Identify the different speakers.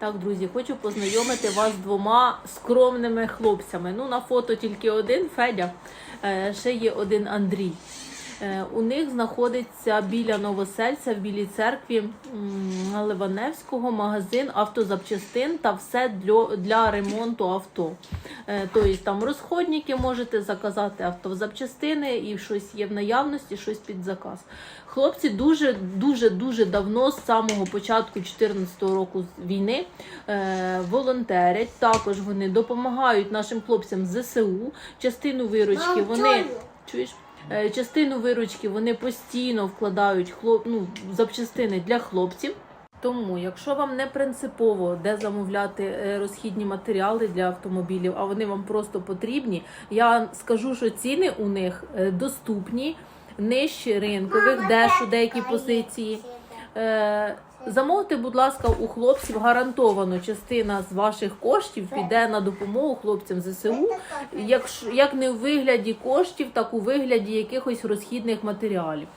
Speaker 1: Так, друзі, хочу познайомити вас з двома скромними хлопцями. Ну, на фото тільки один Федя, е, ще є один Андрій. Е, У них знаходиться біля Новосельця в Білій церкві Ливаневського магазин автозапчастин та все для, для ремонту авто. Е, Тобто там розходники можете заказати автозапчастини і щось є в наявності, щось під заказ. Хлопці дуже дуже дуже давно, з самого початку 2014 року війни, е, волонтерять. Також вони допомагають нашим хлопцям з ЗСУ. Частину виручки вони чуєш. Е, Частину виручки вони постійно вкладають хлоп... ну, запчастини для хлопців. Тому, якщо вам не принципово де замовляти е, розхідні матеріали для автомобілів, а вони вам просто потрібні, я скажу, що ціни у них е, доступні, нижчі ринкових, дещо деякі позиції. Е, Замовте, будь ласка, у хлопців гарантовано частина з ваших коштів піде на допомогу хлопцям ЗСУ, якщо як не в вигляді коштів, так у вигляді якихось розхідних матеріалів.